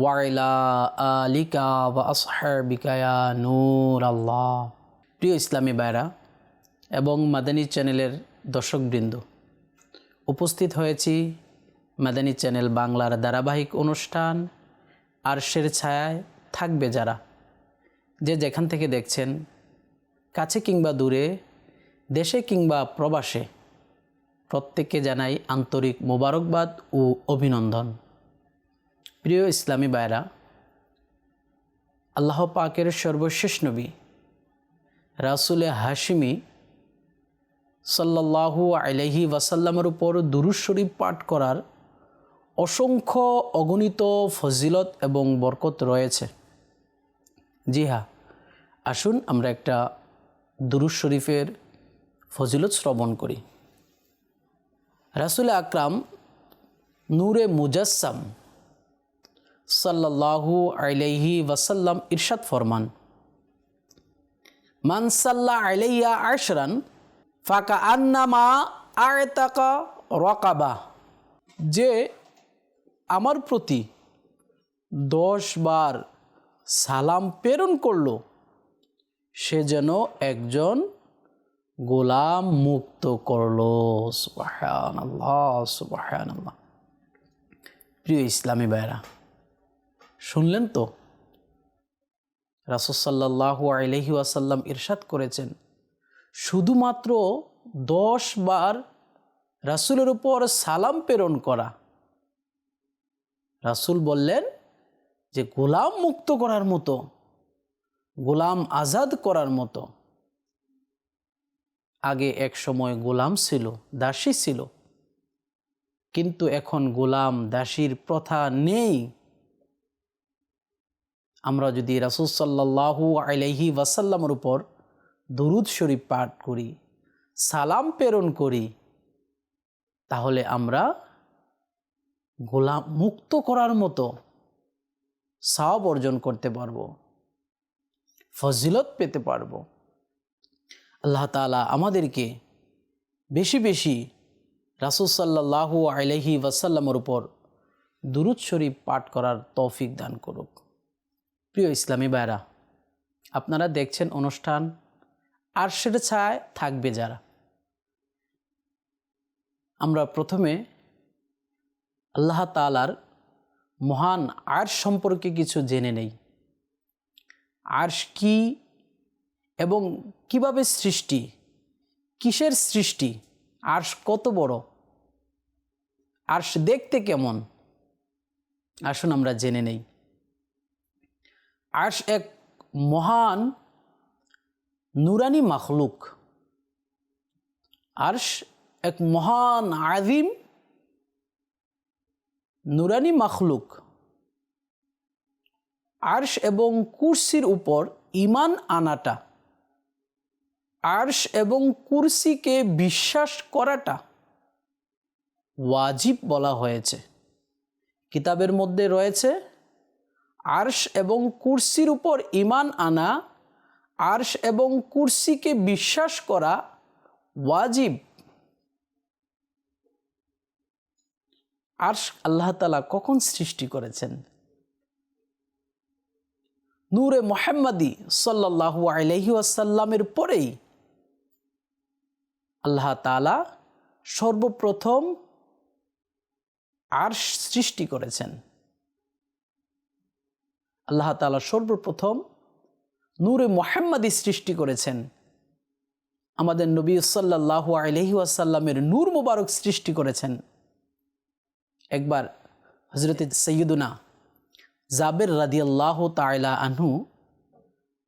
ওয়াইলা আলিকা বা আসহাবিকায়া নূর আল্লাহ প্রিয় ইসলামী বাইরা এবং মাদানী চ্যানেলের দর্শকবৃন্দ, উপস্থিত হয়েছি মাদানী চ্যানেল বাংলার ধারাবাহিক অনুষ্ঠান আরশের ছায়ায় থাকবে যারা। যে যেখান থেকে দেখছেন, কাছে কিংবা দূরে, দেশে কিংবা প্রবাসে, প্রত্যেককে জানাই আন্তরিক মোবারকবাদ ও অভিনন্দন। প্রিয় ইসলামী বায়রা আল্লাহ পাকের সর্বশেষ নবী রাসুলে হাশিমি সাল্লাহু আলহি ওয়াসাল্লামের উপর দুরুজ শরীফ পাঠ করার অসংখ্য অগণিত ফজিলত এবং বরকত রয়েছে। জি হ্যাঁ আসুন আমরা একটা দুরুজ শরীফের ফজিলত শ্রবণ করি। রাসুল আকরাম নূরে মুজাসসাম সাল্লাহু আলাইহি ওয়াসাল্লাম ইরশাদ ফরমান। মান সাল্লাহ আলাইয়া আশরান ফাকা আন্নামা আয়তাকা রকাবা। যে আমার প্রতি দশ বার সালাম প্রেরণ করল, সে যেন একজন গোলাম মুক্ত করল। সুবাহান আল্লাহ প্রিয় ইসলামী ভাইরা শুনলেন তো? রাসুসাল্লাহু আলহি ওয়াসাল্লাম ইরশাদ করেছেন, শুধুমাত্র দশ বার রাসুলের উপর সালাম প্রেরণ করা। রাসুল বললেন যে, গোলাম মুক্ত করার মতো, গোলাম আজাদ করার মতো। আগে এক সময় গোলাম ছিল, দাসী ছিল। কিন্তু এখন গোলাম, দাসীর প্রথা নেই। আমরা যদি রাসুল সাল্লাহু আলহি ওয়াসাল্লামের উপর দরুদ শরীফ পাঠ করি, সালাম প্রেরণ করি, তাহলে আমরা গোলাম মুক্ত করার মতো সাব অর্জন করতে পারব, ফজিলত পেতে পারব। আল্লাহ তালা আমাদেরকে বেশি বেশি রাসুল সাল্লাহু আলহি ওয়াসাল্লামের উপর দুরুদ শরীফ পাঠ করার তৌফিক দান করুক। প্রিয় ইসলামী ভাইরা আপনারা দেখছেন অনুষ্ঠান আর সেটা ছায় থাকবে যারা। আমরা প্রথমে আল্লাহ তালার মহান আর্শ সম্পর্কে কিছু জেনে নেই। আর্শ কি এবং কীভাবে সৃষ্টি, কিসের সৃষ্টি, আর্শ কত বড়, আর্শ দেখতে কেমন, আসুন আমরা জেনে নেই। আর্শ এক মহান নুরানি মখলুক। আর্শ এক মহান আদিম নুরানি মখলুক। আর্শ এবং কুর্সির উপর ইমান আনাটা। আর্শ এবং কুর্সিকে বিশ্বাস করাটা ওয়াজিব বলা হয়েছে। কিতাবের মধ্যে রয়েছে আর্শ এবং কুর্সির উপর ইমান আনা, আর্শ এবং কুর্সিকে বিশ্বাস করা ওয়াজিব। আর্শ আল্লাহ তালা কখন সৃষ্টি করেছেন? নূরে মোহাম্মদী সাল্লাহু আলহি আসাল্লামের পরেই আল্লাহ তালা সর্বপ্রথম আর্শ সৃষ্টি করেছেন। আল্লাহ তালা সর্বপ্রথম নূরে মোহাম্মদী সৃষ্টি করেছেন। আমাদের নবী সাল্লাহ আলহি আসাল্লামের নূর মুবারক সৃষ্টি করেছেন। একবার হজরত সৈয়দুনা জাবের রাদি রাদিয়াল্লাহ তাইলা আনহু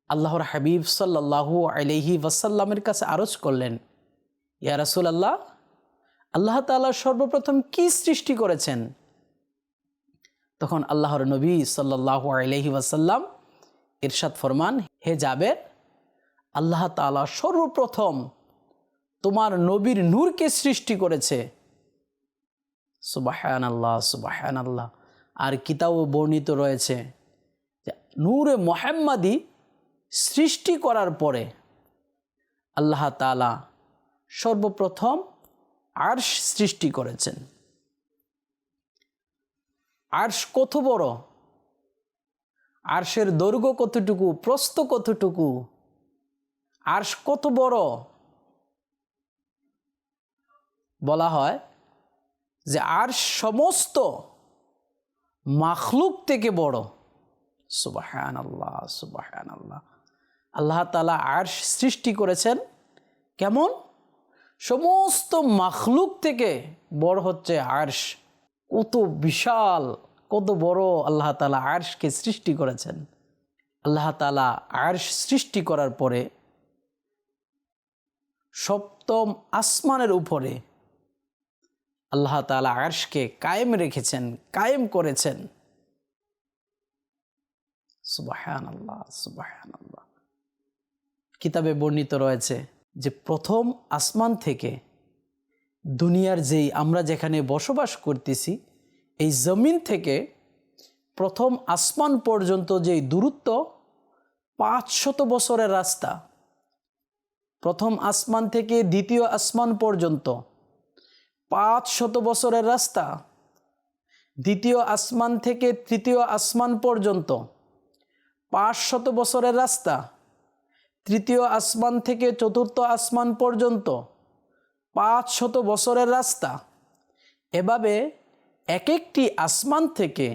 আল্লাহর হাবিব সাল্লাহ আলহি ওয়াসাল্লামের কাছে আরজ করলেন, ইয়া রাসুল আল্লাহ আল্লাহ তালা সর্বপ্রথম কি সৃষ্টি করেছেন? তখন আল্লাহর নবী সাল্লাহ আলহি ওয়াসাল্লাম ইরশাদ ফরমান, হে জাবের, আল্লাহ তালা সর্বপ্রথম তোমার নবীর নূরকে সৃষ্টি করেছে। সুবাহান আল্লাহ সুবাহান আল্লাহ আর কিতাবও বর্ণিত রয়েছে নূরে মোহাম্মদি সৃষ্টি করার পরে আল্লাহ তালা সর্বপ্রথম আর্শ সৃষ্টি করেছেন। আর্শ কত বড়? আর্শের দৈর্ঘ্য কতটুকু? প্রস্থ কতটুকু? আর্শ কত বড়? বলা হয় যে আর্শ সমস্ত মাখলুক থেকে বড়। সুবাহান আল্লাহ সুবাহান আল্লাহ আল্লাহ তালা আর্শ সৃষ্টি করেছেন কেমন? সমস্ত মাখলুক থেকে বড় হচ্ছে আর্শ। কত বিশাল, কত বড় আল্লাহ তালা আর্শকে সৃষ্টি করেছেন। আল্লাহ তালা আর্শ সৃষ্টি করার পরে সপ্তম আসমানের উপরে আল্লাহ তালা আর্শকে কায়েম রেখেছেন, কায়েম করেছেন। সুবাহান আল্লাহ সুবাহান আল্লাহ কিতাবে বর্ণিত রয়েছে যে প্রথম আসমান থেকে দুনিয়ার যেই আমরা যেখানে বসবাস করতেছি, এই জমিন থেকে প্রথম আসমান পর্যন্ত যেই দূরত্ব, পাঁচশত বছরের রাস্তা। প্রথম আসমান থেকে দ্বিতীয় আসমান পর্যন্ত পাঁচ শত বছরের রাস্তা। দ্বিতীয় আসমান থেকে তৃতীয় আসমান পর্যন্ত পাঁচ শত বছরের রাস্তা। তৃতীয় আসমান থেকে চতুর্থ আসমান পর্যন্ত পাঁচ শত বছরের রাস্তা। এভাবে এক একটি আসমান থেকে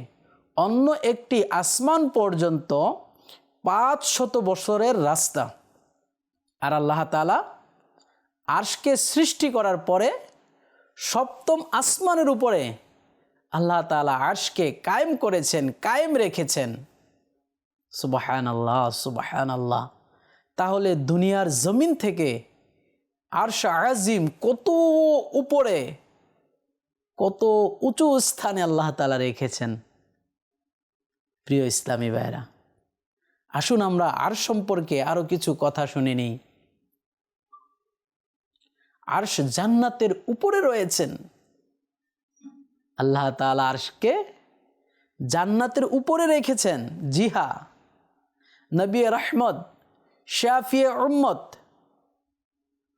অন্য একটি আসমান পর্যন্ত পাঁচ শত বছরের রাস্তা। আর আল্লাহ তালা আর্শকে সৃষ্টি করার পরে সপ্তম আসমানের উপরে আল্লাহ তালা আর্শকে কায়েম করেছেন, কায়েম রেখেছেন। সুবাহান আল্লাহ সুবাহান আল্লাহ তাহলে দুনিয়ার জমিন থেকে আরশ আজিম কত উপরে, কত উঁচু স্থানে আল্লাহ তালা রেখেছেন। প্রিয় ইসলামী ভাইরা আসুন আমরা আর সম্পর্কে আরও কিছু কথা শুনে নিই। আরশ জান্নাতের উপরে রয়েছেন। আল্লাহ তালা আরশকে জান্নাতের উপরে রেখেছেন। জিহা, নবী রহমদ শাফিয়ে উম্মত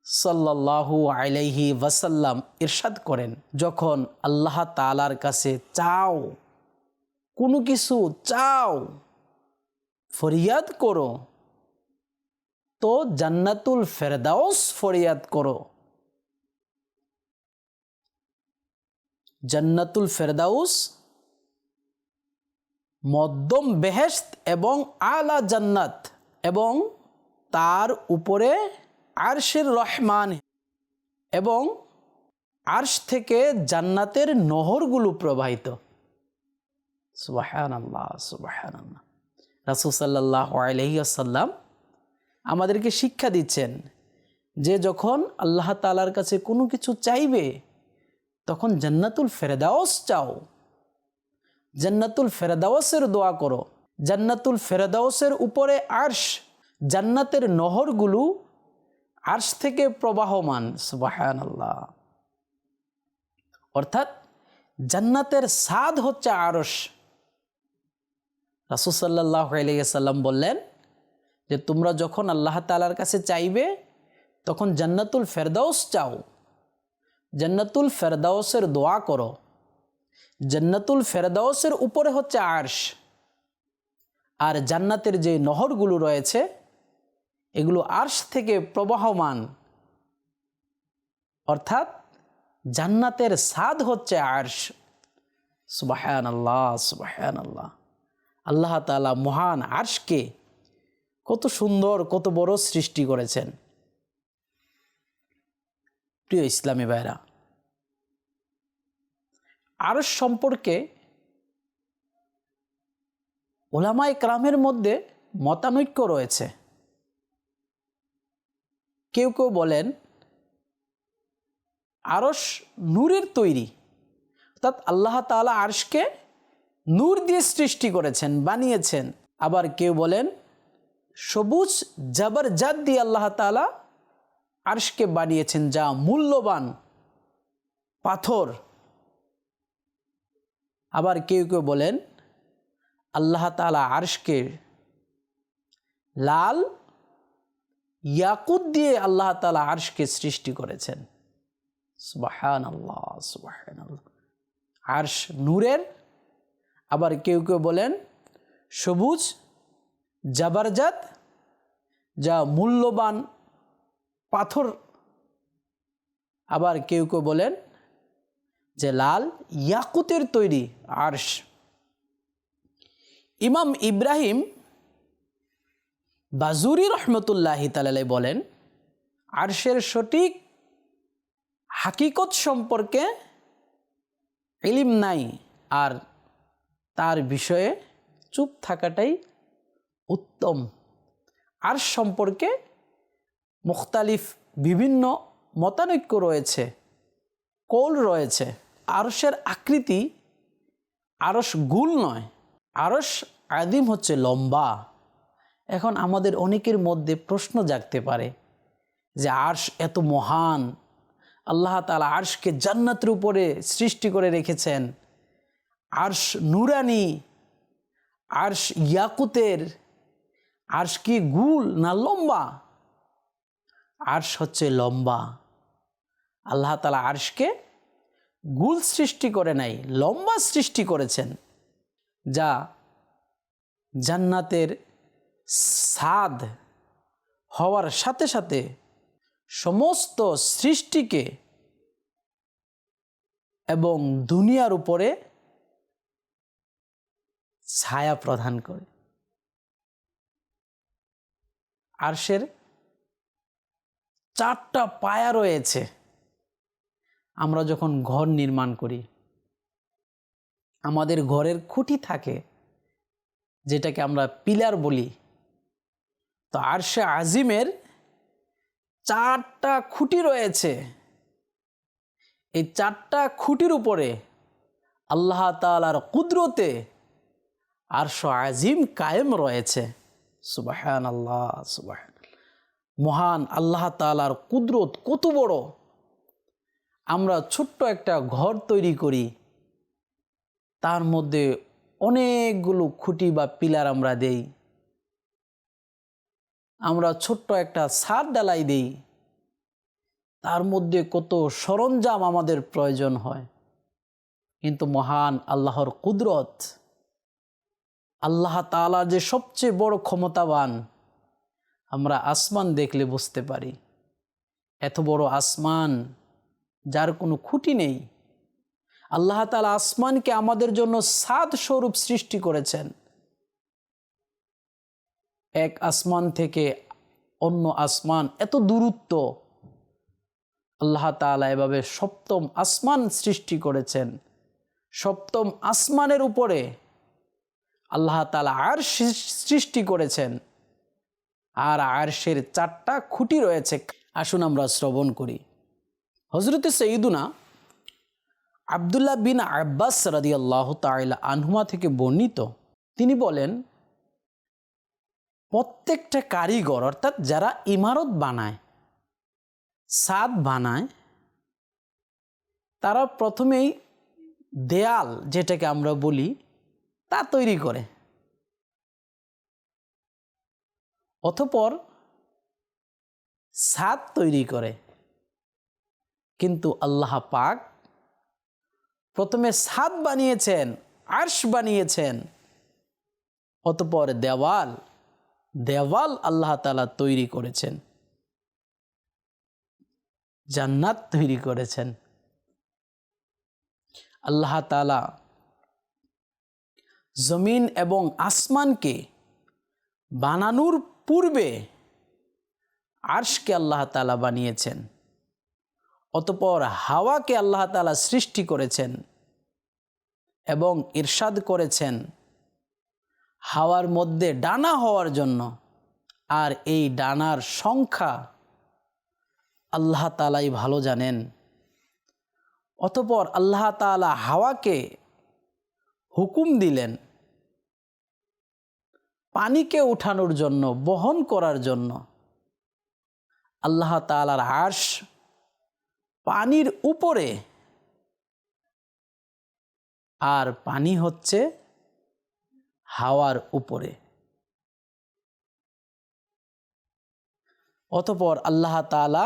সাল্লাহু আলাইহি ওয়াসাল্লাম ইরশাদ করেন, যখন আল্লাহ তালার কাছে চাও, কোনো কিছু চাও, ফরিয়াদ করো, তো জান্নাতুল ফেরদাউস ফরিয়াদ করো। জান্নাতুল ফেরদাউস মধ্যম বেহেস্ত এবং আলা জান্নাত এবং তার উপরে আরশের রহমান এবং আরশ থেকে জান্নাতের নহরগুলো প্রবাহিত। সুবাহান রাসুসাল্লাহ আমাদেরকে শিক্ষা দিচ্ছেন যে যখন আল্লাহ তালার কাছে কোনো কিছু চাইবে, তখন জান্নাতুল ফেরদাওস চাও। জান্নাতুল ফেরদাওসের দোয়া করো। জান্নাতুল ফেরদাওসের উপরে আর্শ জান্নাতের নহরগুলো আর্শ থেকে প্রবাহমান সুবাহান আল্লাহ অর্থাৎ জান্নাতের স্বাদ হচ্ছে আরস রাসুসাল্লাহ আলিয়াল্লাম বললেন যে, তোমরা যখন আল্লাহ তালার কাছে চাইবে, তখন জান্নাতুল ফেরদাউস চাও। জান্নাতুল ফেরদাউসের দোয়া করো। জান্নাতুল ফেরদাউসের উপরে হচ্ছে আর্শ। আর জান্নাতের যে নহরগুলো রয়েছে এগুলো আর্শ থেকে প্রবাহমান। অর্থাৎ জান্নাতের স্বাদ হচ্ছে আর্শ। সুবাহান আল্লাহ সুবাহান আল্লাহ আল্লাহ তালা মহান আর্শকে কত সুন্দর, কত বড় সৃষ্টি করেছেন। প্রিয় ইসলামী ভাইরা, আরশ সম্পর্কে ওলামাই ক্রামের মধ্যে মতানৈক্য রয়েছে। কেউ কেউ বলেন আরস নূরের তৈরি। অর্থাৎ আল্লাহ তালা আরশকে নূর দিয়ে সৃষ্টি করেছেন, বানিয়েছেন। আবার কেউ বলেন, সবুজ জাবরজাত দিয়ে আল্লাহ তালা আরশকে বানিয়েছেন, যা মূল্যবান পাথর। আবার কেউ কেউ বলেন, আল্লাহ তালা আরশকে লাল ইয়াকুত দিয়ে আল্লাহ তালা আরশকে সৃষ্টি করেছেন। সুবাহান আল্লাহ সুবাহান আল্লাহ আরশ নূরের, আবার কেউ কেউ বলেন সবুজ, জাবারজাত, যা মূল্যবান পাথর। আবার কেউ কেউ বলেন যে লাল ইয়াকুতের তৈরি আরশ। ইমাম ইব্রাহিম বাজুরি রহমতুল্লাহি তালাই বলেন, আরশের সঠিক হাকিকত সম্পর্কে ইলিম নাই আর তার বিষয়ে চুপ থাকাটাই উত্তম। আর সম্পর্কে মুখতালিফ বিভিন্ন মতানৈক্য রয়েছে, কৌল রয়েছে। আরসের আকৃতি আরস গুল নয় আরস আদিম হচ্ছে লম্বা। এখন আমাদের অনেকের মধ্যে প্রশ্ন জাগতে পারে যে আর্শ এত মহান, আল্লাহ তালা আর্শকে জান্নাতের উপরে সৃষ্টি করে রেখেছেন। আর্শ নুরানি, আর্শ ইয়াকুতের, আর্শ কি গুল না লম্বা? আর্শ হচ্ছে লম্বা। আল্লাহ তালা আর্শকে গুল সৃষ্টি করে নাই, লম্বা সৃষ্টি করেছেন, যা জান্নাতের সাদ হওয়ার সাথে সাথে সমস্ত সৃষ্টিকে এবং দুনিয়ার উপরে ছায়া প্রদান করে। আরশের চারটা পায়া রয়েছে। আমরা যখন ঘর নির্মাণ করি, আমাদের ঘরের খুঁটি থাকে, যেটাকে আমরা পিলার বলি। তো আরশে আজিমের চারটা খুঁটি রয়েছে। এই চারটা খুঁটির উপরে আল্লাহ তালার কুদরতে আরশ আজিম কায়েম রয়েছে। সুবাহান আল্লাহ সুবাহান মহান আল্লাহ তালার কুদরত কত বড়। আমরা ছোট্ট একটা ঘর তৈরি করি। তার মধ্যে অনেকগুলো খুঁটি বা পিলার আমরা দেই। আমরা ছোট্ট একটা সার ডালাই দিই। তার মধ্যে কত সরঞ্জাম আমাদের প্রয়োজন হয়। কিন্তু মহান আল্লাহর কুদরত, আল্লাহ তালা যে সবচেয়ে বড় ক্ষমতাবান, আমরা আসমান দেখলে বুঝতে পারি। এত বড় আসমান যার কোনো খুঁটি নেই। আল্লাহ তালা আসমানকে আমাদের জন্য সাদ স্বরূপ সৃষ্টি করেছেন। এক আসমান থেকে অন্য আসমান, এত দূরত্ব। আল্লাহ তালা এভাবে সপ্তম আসমান সৃষ্টি করেছেন। সপ্তম আসমানের উপরে আল্লাহ তালা আর সৃষ্টি করেছেন। আর আরশের চারটা খুঁটি রয়েছে। আসুন আমরা শ্রবণ করি। হজরত সঈদুনা আবদুল্লাহ বিন আব্বাস রাদি আল্লাহ তাইলা আনহুমা থেকে বর্ণিত। তিনি বলেন প্রত্যেকটা কারিগর, অর্থাৎ যারা ইমারত বানায়, সাদ বানায়, তারা প্রথমেই দেয়াল যেটাকে আমরা বলি, তা তৈরি করে। অতপর সাদ তৈরি করে। কিন্তু আল্লাহ পাক প্রথমে সাদ বানিয়েছেন, আর্শ বানিয়েছেন, অতপর দেওয়াল দেওয়াল আল্লাহ তালা তৈরি করেছেন। জান্নাত তৈরি করেছেন। আল্লাহ তালা জমিন এবং আসমানকে বানানোর পূর্বে আর্শকে আল্লাহ তালা বানিয়েছেন। অতপর হাওয়াকে আল্লাহ তালা সৃষ্টি করেছেন এবং ইরশাদ করেছেন। হাওয়ার মধ্যে ডানা হওয়ার জন্য। আর এই ডানার সংখ্যা আল্লাহ তালাই ভালো জানেন। অতপর আল্লাহ তালা হাওয়াকে হুকুম দিলেন পানিকে উঠানোর জন্য, বহন করার জন্য। আল্লাহ তালার আর্শ পানির উপরে। আর পানি হচ্ছে হাওয়ার উপরে। অতপর আল্লাহ তালা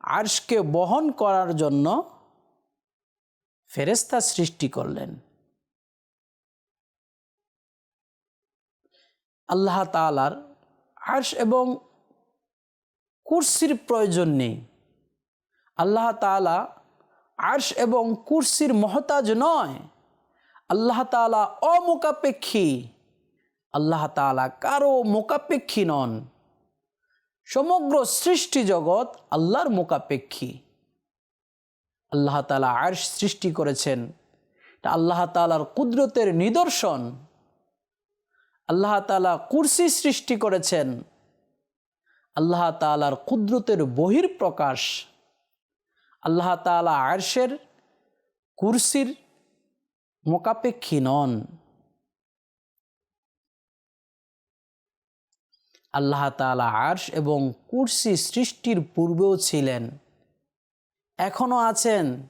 আর্শকে বহন করার জন্য ফেরেস্তা সৃষ্টি করলেন। আল্লাহ তালার আর্শ এবং কুর্সির প্রয়োজন নেই। আল্লাহ তালা আর্শ এবং কুর্সির মহতাজ নয়। আল্লাহ তালা অমোকাপেক্ষী আল্লাহ তালা কারও মোকাপেক্ষী নন। সমগ্র সৃষ্টি জগৎ আল্লাহর মোকাপেক্ষী আল্লাহ তালা আর্শ সৃষ্টি করেছেন। আল্লাহ তালার কুদরতের নিদর্শন। আল্লাহ তালা কুর্সি সৃষ্টি করেছেন। আল্লাহ তালার কুদরতের বহির প্রকাশ আল্লাহ তালা আর্শের কুর্সির মোকাপেক্ষী নন আল্লাহ তালা আর্শ এবং কুর্সি সৃষ্টির পূর্বেও ছিলেন, এখনও আছেন।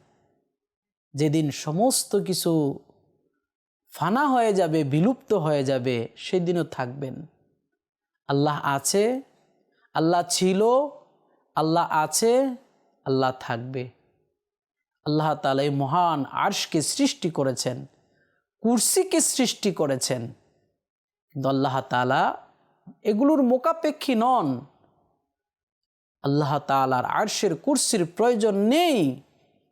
যেদিন সমস্ত কিছু ফানা হয়ে যাবে, বিলুপ্ত হয়ে যাবে, সেদিনও থাকবেন। আল্লাহ আছে, আল্লাহ ছিল, আল্লাহ আছে, আল্লাহ থাকবে। আল্লাহ তালা এই মহান আর্শকে সৃষ্টি করেছেন, কুর্সিকে সৃষ্টি করেছেন। কিন্তু আল্লাহ তালা এগুলোর মোকাপেক্ষী নন। আল্লাহ তালার আর্শের কুর্সির প্রয়োজন নেই।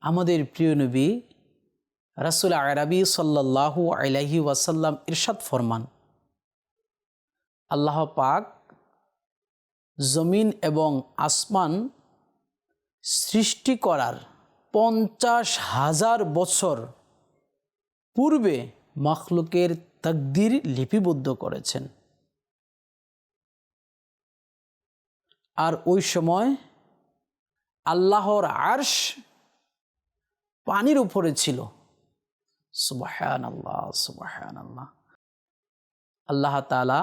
আমাদের প্রিয় নবী রাসুল আরবি সাল্লাহু আলাহি ওয়াসাল্লাম ইরশাদ ফরমান। আল্লাহ পাক জমিন এবং আসমান সৃষ্টি করার পঞ্চাশ হাজার বছর পূর্বে মখলুকের তকদির লিপিবদ্ধ করেছেন। আর ওই সময় আল্লাহর আর্শ পানির উপরে ছিল। সুবাহান আল্লাহ সুবাহান আল্লাহ আল্লাহ তালা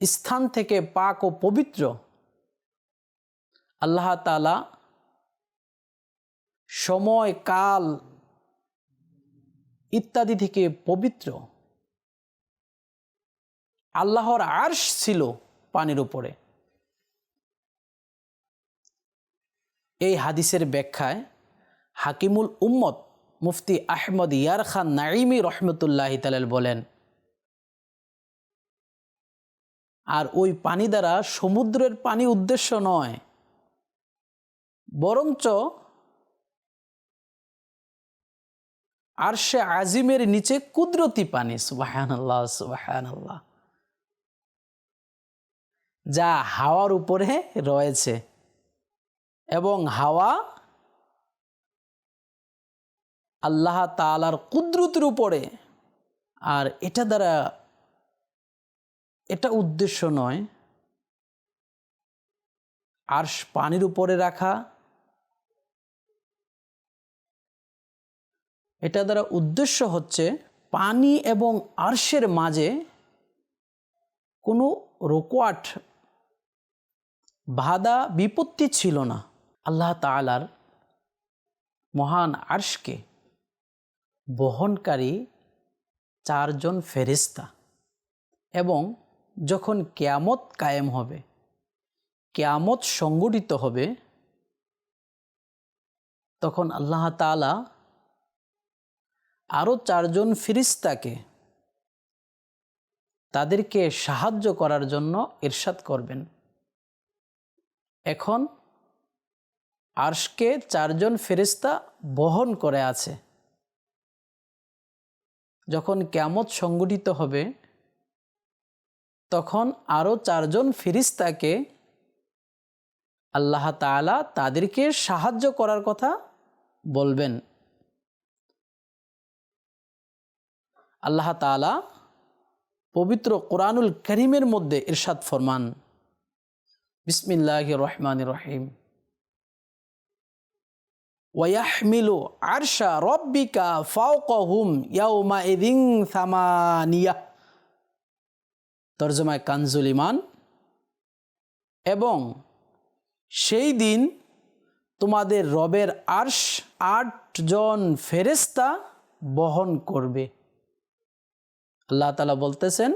স্থান থেকে পাক ও পবিত্র আল্লাহ তালা সময়, কাল ইত্যাদি থেকে পবিত্র। আল্লাহর আর্শ ছিল পানির উপরে। এই হাদিসের ব্যাখ্যায় হাকিমুল উম্মত মুফতি আহমদ ইয়ার খান নাইমি রহমতুল্লাহ তালাল বলেন, আর ওই পানি দ্বারা সমুদ্রের পানি উদ্দেশ্য নয়, বরঞ্চ আর সে আজিমের নিচে কুদরতি পানি সুবাহান আল্লাহ সুবাহান আল্লাহ যা হাওয়ার উপরে রয়েছে এবং হাওয়া আল্লাহ তালার কুদরতের উপরে। আর এটা দ্বারা এটা উদ্দেশ্য নয় আর পানির উপরে রাখা এটা দ্বারা উদ্দেশ্য হচ্ছে পানি এবং আর্শের মাঝে কোনো রোকোয়াট, বাধা, বিপত্তি ছিল না। আল্লাহ তালার মহান আর্শকে বহনকারী চারজন ফেরিস্তা এবং যখন কেয়ামত কায়েম হবে, কেয়ামত সংগঠিত হবে, তখন আল্লাহ তালা আরও চারজন ফিরিস্তাকে তাদেরকে সাহায্য করার জন্য ইরশাদ করবেন। এখন আর্শকে চারজন ফেরিস্তা বহন করে আছে। যখন ক্যামত সংগঠিত হবে, তখন আরও চারজন ফিরিস্তাকে আল্লাহ তালা তাদেরকে সাহায্য করার কথা বলবেন। আল্লাহ তালা পবিত্র কোরআনুল করিমের মধ্যে ইরশাদ ফরমান। বিসমিল্লাহ রহমান রহিম। ওয়াহমিলু আরশা রব্বিকা ফাওকহুম ইয়াউমা ইদিন সামানিয়া। তর্জমায় কানজুল এবং সেই দিন তোমাদের রবের আর্শ আটজন ফেরেস্তা বহন করবে। আল্লাহ তালা বলতেছেন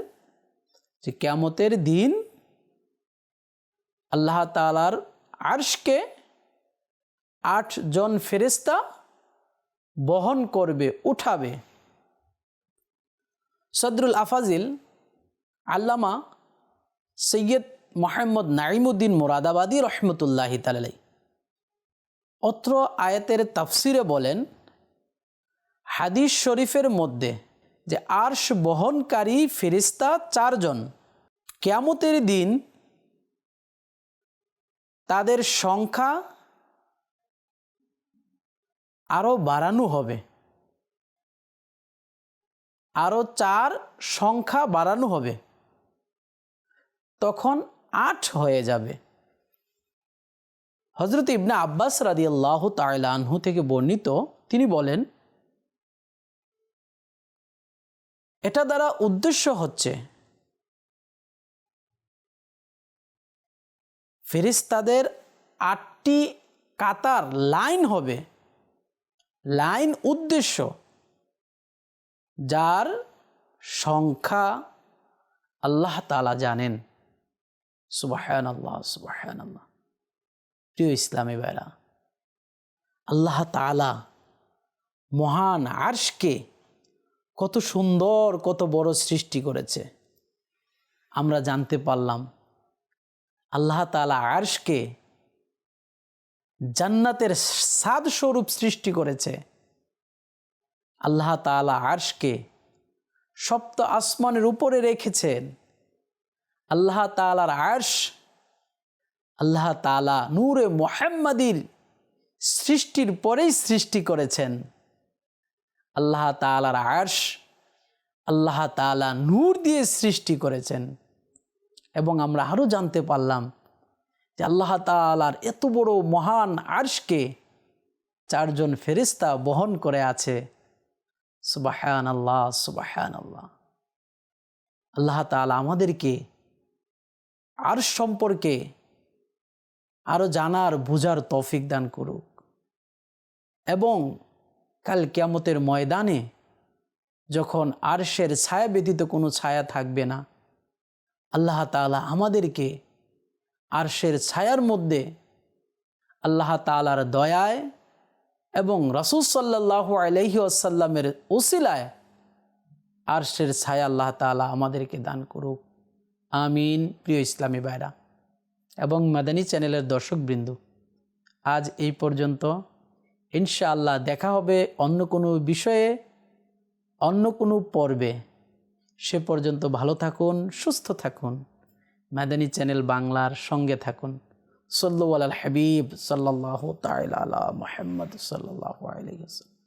যে কেমতের দিন আল্লাহ তালার আর্শকে আটজন ফেরেস্তা বহন করবে, উঠাবে। সদরুল আফাজিল আল্লামা সৈয়দ মোহাম্মদ নাইমুদ্দিন মোরাদাবাদী রহমতুল্লাহ তালাই অত্র আয়াতের তাফসিরে বলেন, হাদিস শরীফের মধ্যে যে আর্শ বহনকারী ফেরিস্তা চারজন কেয়ামতের দিন তাদের সংখ্যা আরও বাড়ানো হবে। আরও চার সংখ্যা বাড়ানো হবে। তখন আট হয়ে যাবে। হজরত ইবনে আব্বাস রাদি আল্লাহ তাইলানহু থেকে বর্ণিত তিনি বলেন এটা দ্বারা উদ্দেশ্য হচ্ছে ফেরিস্তাদের আটটি কাতার লাইন হবে। লাইন উদ্দেশ্য, যার সংখ্যা আল্লাহ তালা জানেন। সুবাহান আল্লাহ সুবাহান আল্লাহ প্রিয় ইসলামী বেড়া আল্লাহ তালা মহান আর্শকে কত সুন্দর, কত বড় সৃষ্টি করেছে। আমরা জানতে পারলাম, আল্লাহ তালা আর্শকে জান্নাতের সাদ স্বরূপ সৃষ্টি করেছে। আল্লাহ তালা আর্শকে সপ্ত আসমানের উপরে রেখেছেন। আল্লাহ তালার আর্শ, আল্লাহ তালা নূরে মোহাম্মদির সৃষ্টির পরেই সৃষ্টি করেছেন। আল্লাহ তালার আর্শ, আল্লাহ তালা নূর দিয়ে সৃষ্টি করেছেন। এবং আমরা আরও জানতে পারলাম যে আল্লাহ তালার এত বড় মহান আর্শকে চারজন ফেরিস্তা বহন করে আছে। সুবাহান আল্লাহ সুবাহান আল্লাহ আল্লাহ তালা আমাদেরকে আর সম্পর্কে আরও জানার, বুঝার তৌফিক দান করুক। এবং কাল কেয়ামতের ময়দানে যখন আরশের ছায়া ব্যতীত কোনো ছায়া থাকবে না, আল্লাহ তালা আমাদেরকে আরশের ছায়ার মধ্যে আল্লাহ তালার দয়ায় এবং রসুল সাল্লাহ আলহি আসাল্লামের ওসিলায় আরশের ছায়া আল্লাহ তালা আমাদেরকে দান করুক। আমিন, প্রিয় ইসলামী ভাইরা এবং মাদানী চ্যানেলের দর্শকবৃন্দ, আজ এই পর্যন্ত। ইনশাআল্লাহ দেখা হবে অন্য কোনো বিষয়ে, অন্য কোনো পর্বে। সে পর্যন্ত ভালো থাকুন, সুস্থ থাকুন। মাদানী চ্যানেল বাংলার সঙ্গে থাকুন। সল্লু আল হাবিব সাল্লাহ তাইলা মোহাম্মদ সাল্লাহ আলাইসাল্লাম